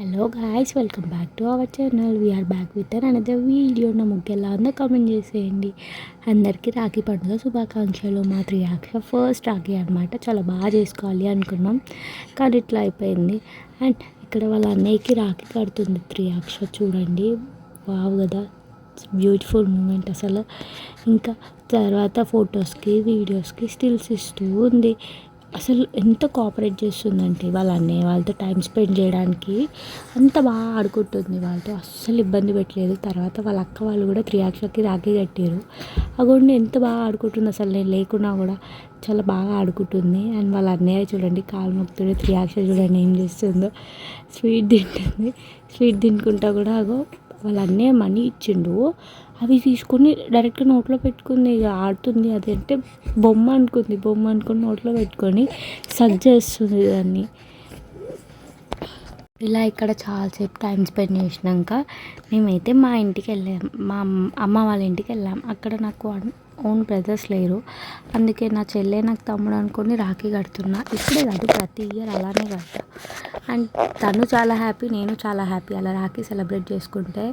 Hello guys welcome back to our channel we're back with an another video నా ముగ్గు ఎలా ఉందో comment చేసేయండి. అందరికీ రాఖీ పండుగ శుభాకాంక్షలు. మా త్రియాక్ష ఫస్ట్ రాఖీ అనమాట చాలా బాగా చేసుకోవాలి అనుకున్నాం. కానీ ఇట్లా అయిపోయింది. అండ్ ఇక్కడ వాళ్ళ అన్నయ్యకి రాఖీ కడుతుంది త్రియాక్ష చూడండి. వావ్ కదా. బ్యూటిఫుల్ మూమెంట్ అసలు. ఇంకా తర్వాత ఫొటోస్కి వీడియోస్కి స్టిల్స్ ఇస్తూ ఉంది. అసలు ఎంత కోఆపరేట్ చేస్తుందంటే వాళ్ళ అన్నయ్య వాళ్ళతో టైం స్పెండ్ చేయడానికి అంత బాగా ఆడుకుంటుంది వాళ్ళతో. అస్సలు ఇబ్బంది పెట్టలేదు. తర్వాత వాళ్ళ అక్క వాళ్ళు కూడా త్రియాక్షకి రాఖీ కట్టారు అగోండి ఎంత బాగా ఆడుకుంటుంది అసలు నేను లేకున్నా కూడా చాలా బాగా ఆడుకుంటుంది. అండ్ వాళ్ళ అన్నయ్య చూడండి కాలు మొక్కుతుంది త్రియాక్ష చూడండి ఏం చేస్తుందో. స్వీట్ తింటుంది. స్వీట్ తినుకుంటా కూడా అగో వాళ్ళ అన్నయ్య మనీ ఇచ్చిండు. అవి తీసుకొని డైరెక్ట్గా నోట్లో పెట్టుకుంది. ఇక ఆడుతుంది. అదంటే బొమ్మ అనుకుంది. బొమ్మ అనుకుని నోట్లో పెట్టుకొని సగ్ చేస్తుంది దాన్ని. ఇలా ఇక్కడ చాలాసేపు టైం స్పెండ్ చేసినాక మేమైతే మా ఇంటికి వెళ్ళాం. మా అమ్మ వాళ్ళ ఇంటికి వెళ్ళాం. అక్కడ నాకు ఓన్ బ్రదర్స్ లేరు. అందుకే నా చెల్లె నాకు తమ్ముడు అనుకొని రాఖీ కడుతున్నా. ఇప్పుడే కాదు ప్రతి ఇయర్ అలానే కడతా. అండ్ తను చాలా హ్యాపీ నేను చాలా హ్యాపీ. అలా రాఖీ సెలబ్రేట్ చేసుకుంటే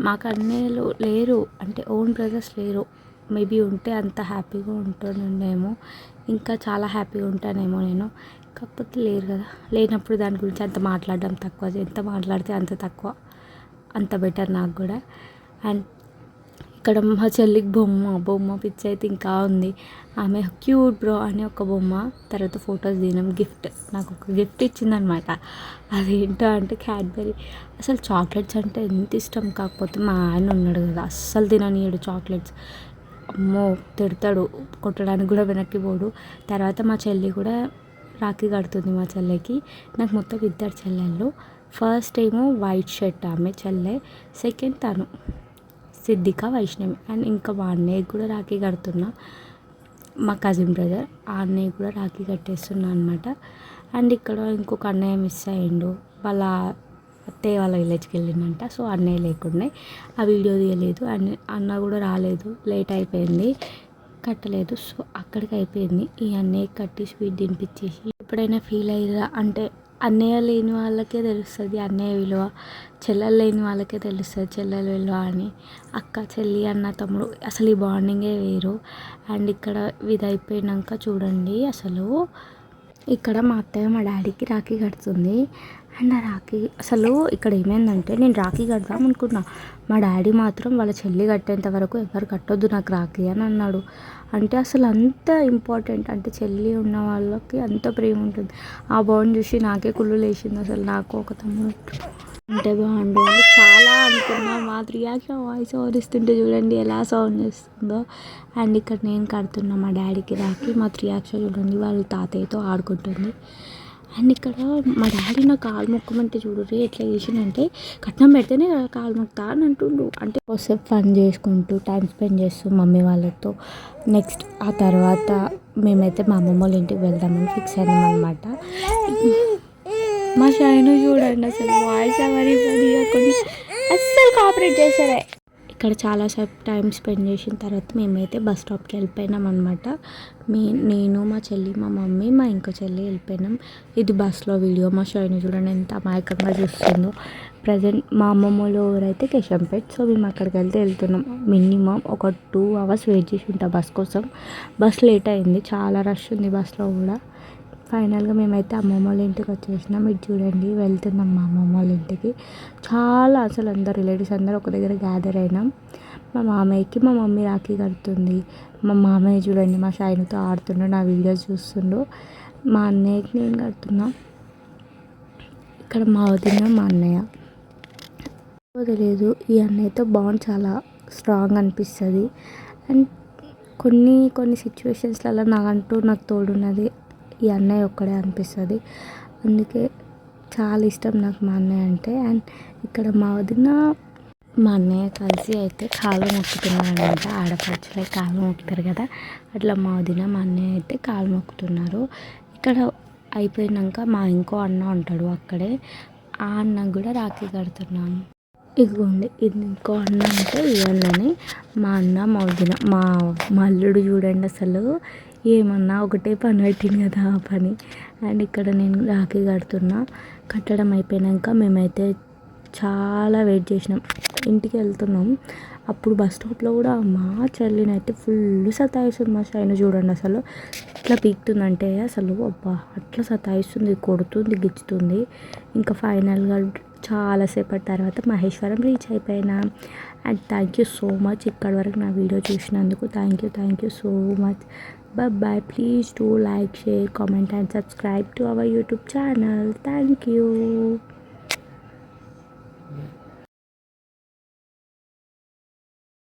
మాకు అన్నయ్యలు లేరు అంటే ఓన్ బ్రదర్స్ లేరు. మేబీ ఉంటే అంత హ్యాపీగా ఉంటుండేమో. ఇంకా చాలా హ్యాపీగా ఉంటానేమో నేను. కాకపోతే లేరు కదా. లేనప్పుడు దాని గురించి అంత మాట్లాడడం తక్కువ. ఎంత మాట్లాడితే అంత తక్కువ. అంత బెటర్ నాకు కూడా. అండ్ ఇక్కడ మా చెల్లికి బొమ్మ బొమ్మ పిచ్చి అయితే ఇంకా ఉంది. ఆమె క్యూట్ బ్రో అని ఒక బొమ్మ తర్వాత ఫొటోస్ దిగినాం గిఫ్ట్. నాకు ఒక గిఫ్ట్ ఇచ్చిందనమాట అదేంటో అంటే క్యాడ్బెరీ. అసలు చాక్లెట్స్ అంటే ఎంత ఇష్టం? కాకపోతే మా ఆయన ఉన్నాడు కదా అస్సలు తిననీయడు చాక్లెట్స్. అమ్మో తిడతాడు. కొట్టడానికి కూడా వెనక్కి పోడు. తర్వాత మా చెల్లి కూడా రాఖీ కడుతుంది మా చెల్లెకి. నాకు మొత్తం ఇద్దరు చెల్లెళ్ళు. ఫస్ట్ ఏమో వైట్ షర్ట్ ఆమె చెల్లె సెకండ్ తను. సిద్ధిక వైష్ణవి అండ్ ఇంకా మా అన్నయ్యకి కూడా రాఖీ కడుతున్నా. మా కజిన్ బ్రదర్ ఆ అన్నయ్య కూడా రాఖీ కట్టేస్తున్నా అనమాట అండ్ ఇక్కడ ఇంకొక అన్నయ్య మిస్ అయ్యిండు. వాళ్ళ అత్తయ్య వాళ్ళ విలేజ్కి వెళ్ళిందంట సో అన్నయ్య లేకుండే. ఆ వీడియో తీయలేదు. అన్న అన్న కూడా రాలేదు. లేట్ అయిపోయింది. కట్టలేదు. సో అక్కడికి అయిపోయింది. ఈ అన్నయ్య కట్టి స్వీట్ తినిపించేసి ఎప్పుడైనా ఫీల్ అయ్యారా అంటే అన్నయ్య లేని వాళ్ళకే తెలుస్తుంది అన్నయ్య విలువ. చెల్లెలు లేని వాళ్ళకే తెలుస్తుంది చెల్లెలు విలువ అని. అక్క చెల్లి అన్న తమ్ముడు అసలు ఈ బాండింగే వేరు. అండ్ ఇక్కడ ఇది అయిపోయినాక చూడండి అసలు. ఇక్కడ మా అత్తయ్య మా డాడీకి రాఖీ కడుతుంది. అండ్ ఆ రాఖీ అసలు ఇక్కడ ఏమైందంటే నేను రాఖీ కడదాం అనుకున్నా. మా డాడీ మాత్రం వాళ్ళ చెల్లి కట్టేంత వరకు ఎవరు కట్టొద్దు నాకు రాఖీ అని అన్నాడు. అంటే అసలు అంత ఇంపార్టెంట్ అంటే చెల్లి ఉన్న వాళ్ళకి అంత ప్రేమ ఉంటుంది. ఆ బాండ్ చూసి నాకే కుళ్ళు లేచింది అసలు నాకు ఒక తమ్ముడు. అంటే బాగుండు చాలా అనుకున్నా మా రియాక్షన్ వాయిస్ ఓవర్ ఇస్తుంటే చూడండి ఎలా సౌండ్ చేస్తుందో. అండ్ ఇక్కడ నేను కడుతున్నా మా డాడీకి రాకి మా త్రియాక్ష చూడండి వాళ్ళ తాతయ్యతో ఆడుకుంటుంది. అండ్ ఇక్కడ మా డాడీ నా కాలు మొక్కమంటే చూడరు ఎట్లా చేసిందంటే కట్నం పెడితేనే కాలు మొక్క అని అంటుండు. అంటే కొద్దిసేపు ఫన్ చేసుకుంటూ టైం స్పెండ్ చేస్తూ మమ్మీ వాళ్ళతో. నెక్స్ట్ ఆ తర్వాత మేమైతే మా అమ్మమ్మ వాళ్ళ ఇంటికి వెళ్దామని ఫిక్స్ అయినాం అనమాట మా షైను చూడండి అసలు వాయిస్ ఎవరి పని అస్సలు కాపరేట్ చేశారే ఇక్కడ చాలాసేపు టైం స్పెండ్ చేసిన తర్వాత మేమైతే బస్ స్టాప్కి వెళ్ళిపోయినాం అనమాట మీ నేను మా చెల్లి మా మమ్మీ మా ఇంకో చెల్లి వెళ్ళిపోయినాం. ఇది బస్లో వీడియో. మా షైని చూడండి ఎంత అమాయకంగా చూస్తుందో. ప్రజెంట్ మా అమ్మమ్మలో ఊరైతే కేశంపేట్ సో మేము అక్కడికి వెళ్తే వెళ్తున్నాం. మినిమం ఒక టూ అవర్స్ వెయిట్ చేసి ఉంటాం బస్ కోసం. బస్ లేట్ అయింది. చాలా రష్ ఉంది బస్లో కూడా. ఫైనల్గా మేమైతే అమ్మమ్మ వాళ్ళ ఇంటికి వచ్చేసినాం. ఇది చూడండి వెళ్తున్నాం మా అమ్మమ్మ వాళ్ళ ఇంటికి. చాలా అసలు అందరు రిలేటివ్స్ అందరూ ఒక దగ్గర గ్యాదర్ అయినాం. మా మామయ్యకి మా మమ్మీ రాఖీ కడుతుంది. మా మామయ్య చూడండి మా షైన్తో ఆడుతుండు నా వీడియోస్ చూస్తుండు. మా అన్నయ్యకి నేను కడుతున్నా. ఇక్కడ మా వదిన మా అన్నయ్య. తెలియదు ఈ అన్నయ్యతో బాండ్ చాలా స్ట్రాంగ్ అనిపిస్తుంది. అండ్ కొన్ని కొన్ని సిచ్యువేషన్స్లలో నాకంటూ నాకు తోడున్నది ఈ అన్నయ్య ఒక్కడే అనిపిస్తుంది. అందుకే చాలా ఇష్టం నాకు మా అన్నయ్య అంటే. అండ్ ఇక్కడ మా వదిన మా అన్నయ్య కలిసి అయితే కాలు మొక్కుతున్నారు అనమాట ఆడపడుచులే కాలు మొక్కుతారు కదా. అట్లా మా వదిన మా అన్నయ్య అయితే కాలు మొక్కుతున్నారు. ఇక్కడ అయిపోయినాక మా ఇంకో అన్న ఉంటాడు అక్కడే. ఆ అన్న కూడా రాఖీ కడుతున్నాము. ఇదిగోండి ఇది ఇంకో అన్న అంటే ఈ అన్నని. మా అన్న మా వదిన మా మల్లుడు చూడండి అసలు. ఏమన్నా ఒకటే పని పెట్టింది కదా ఆ పని. అండ్ ఇక్కడ నేను రాఖీ కడుతున్నా. కట్టడం అయిపోయాక మేమైతే చాలా వెయిట్ చేసినాం. ఇంటికి వెళ్తున్నాం. అప్పుడు బస్ స్టాప్లో కూడా మా చెల్లినైతే ఫుల్ సతాయిస్తుంది. మా శైలు చూడండి అసలు ఇట్లా పీకుతుందంటే అసలు అబ్బా అట్లా సతాయిస్తుంది కొడుతుంది గిచ్చుతుంది. ఇంకా ఫైనల్గా చాలాసేపటి తర్వాత మహేశ్వరం రీచ్ అయిపోయినా. And thank you so much. ఇక్కడి వరకు నా వీడియో చూసినందుకు thank you thank you so much. Bye bye, please do like share comment and subscribe to our youtube channel. Thank you